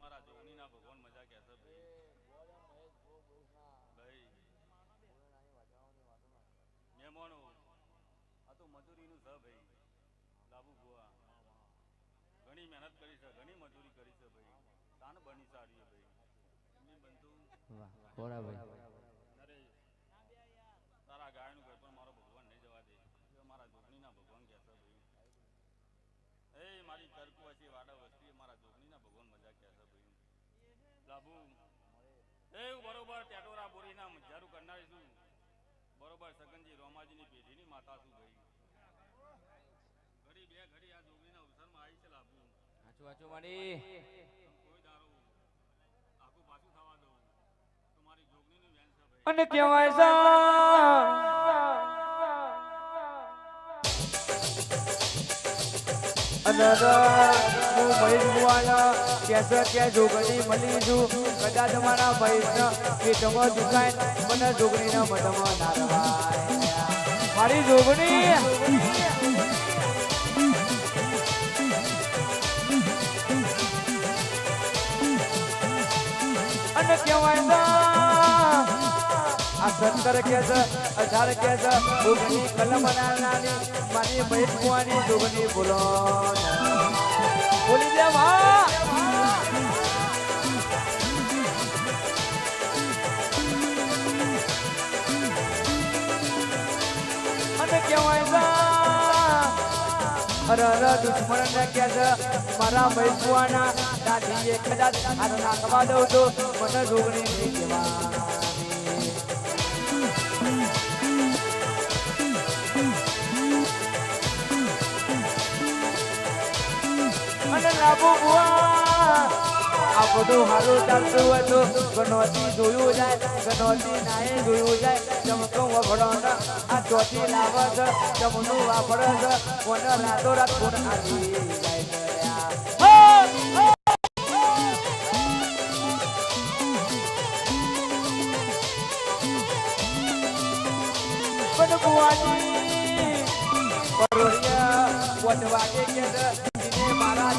મારા ના ભગવાન મજા કહેશે ભાઈ. ભાઈ, મહેમાનો. આ તો મજૂરીનું છે ભાઈ. લાબુ ગોવા ઘણી મહેનત કરી છે, ઘણી મજૂરી કરી છે ભાઈ. તાન બની સારી ભાઈ. એમની બંધુ વાહ ખોરાભાઈ નરેશ તારા ગાયનું ઘર પણ મારો ભગવાન નહીં જવા દે એ મારા જોગણીના ભગવાન કહેશે ભાઈ એ મારી કરકુવાસી વાડા વસ્તી મારા જોગણીના ભગવાન મજા કહેશે ભાઈ લાભુ. એ હું બરોબર ટેટોરા બોરીના મજારું કરનાર છું. બરોબર સગનજી રોમાજીની પેઢીની માતા છું ભાઈ. ઘડી બે ઘડી આ જોગણીના અવસરમાં આવી છે લાભુ. આચું આચું મારી કોઈ દારો આખું પાછું થવા દઉં તમારી મારી જોગણીની વેન છે અને કહેવાય છે હું મહેશ મુવાના કેસે કે જોગણી મળી છું. કદાચ મારા મહેશ પેટમાં દુખાય. મને જોગણીના મઢમાં મારી જોગણી કહેવાય છે આ સત્તર કે છે અઢાર કે છે ઉગની કલમ નાની મારી મહેશ મુવાની જોગણી બોલો બોલી દે વા અને કેવાય અરે અરે દુશ્મન ને મહેસવાના દાદીએ કદાચ મને રોગણી નહીં કહેવાની બુઆ આ બધું હારું હોય તો જોયું જાય ગણોતી નાય જોયું જાય. ચમકો વભરો ને આ ચમનું વાપરે છે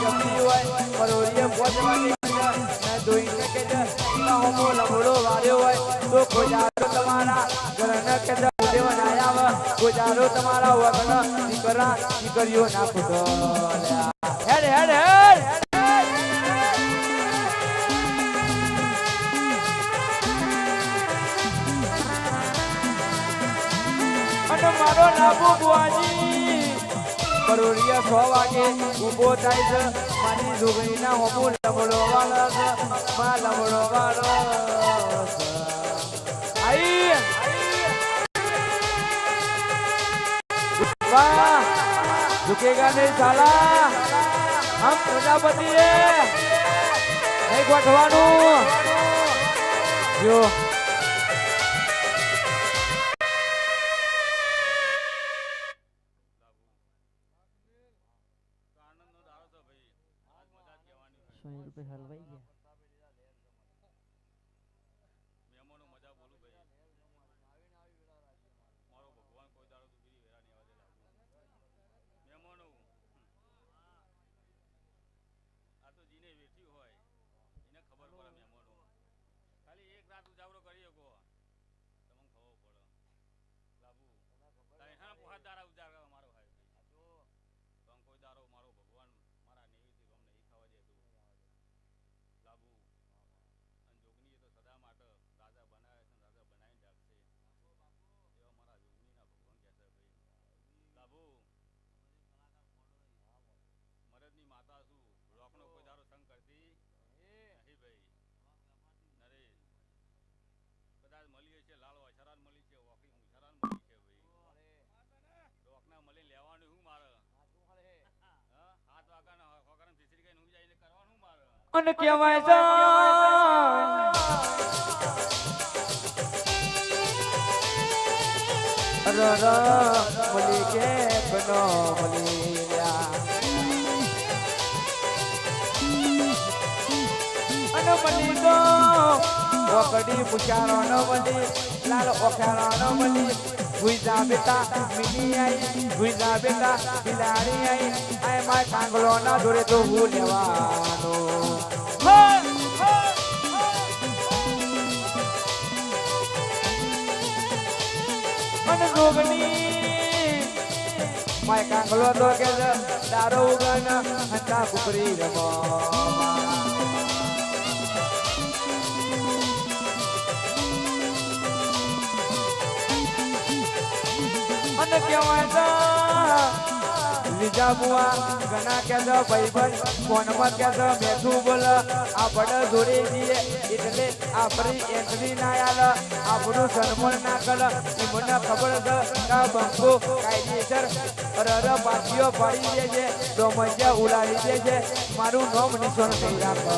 મારા જમતી હોય પરોળિયા પોત વાગે કે છે ને દોઈને કે હોમો લમડો વાર્યો હોય તો ખોજારો તમારા ઘરને કે છે બનાયા આવે ખોજારો તમારા વગન દીકરા દીકરીઓ ના ખુદો હેડ હેડ હેડ મારો નાબુ બુઆજી. કરોડિયા સો વાગે ઊભો થાય છે. મારી જોગણીના હોમો લમડો વાળસ મા લમડો વાળસ આઈ. વાહ. ઝુકેગા નહીં સાલા હમ પ્રજાપતિ નહીં ગોઠવાનું જો. રૂપિયા હલવાઈ ગયા? મહેમાનો મજા બોલું ભાઈ. મારો ભગવાન કોઈ દાડો દુબીરી વેરા નહીં મહેમાનો આ તો જીને વેઠી હોય. એને ખબર પડે મહેમાનો ખાલી એક રાત ઉજાગરો કરી શકો તમને ખબર પડે લાભુ તારે હા પોહાત દારા ઉજાગરા મારો ભાઈ તો કોઈ દારો મારો ભગવાન મારા નેવીથી રોમ નહીં ખાવા દેતું લાભુ અને જોગની એ તો સદા માટે રાજા બનાવે છે ને રાજા બનાવીને રાખશે એવા મારા જોગનીના ભગવાન કહેશે ભાઈ લાભુ મરદની માતા છું રોકનો કોઈ દારો સંગ કરતી નહીં ભાઈ નરેશ કદાચ મળી છે લાલ વછરાન મળી છે વોકી મુછરાન મળી છે ભાઈ રોકના મળી લેવાનું શું મારે હા હાથ વાગાના હોકારામ ફીસરી ગઈ હું જઈને કરવાનું શું મારે અને કહેવાય મળી કે બનો મળી અને મળી તો ઓકડી પુચારો ન મળી લાલ ઓખારો ન મળી ગુઈજા બેટા, મિની આઈ ગુઈજા બેટા, બિલાડી આઈ, આય માય કાંગલો ના જોડે તો હું લેવાનો અને રોગની માય કાંગલો તો કે દારો ઉગન હતા કુકરી રમો લીજા બુઆ ઘણા કે છે ભાઈબંધ ફોનમાં કે છે મેઠું બોલ. આપણે જોડે દઈએ એટલે આપણી એન્ટ્રી ના આલ આપણું સન્માન ના કર. મને ખબર છે કે બંકો પાડી દે છે ડોમજ્યા ઉડાડી દે છે. મારું નામ નિશાન થઈ રાખો.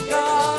એક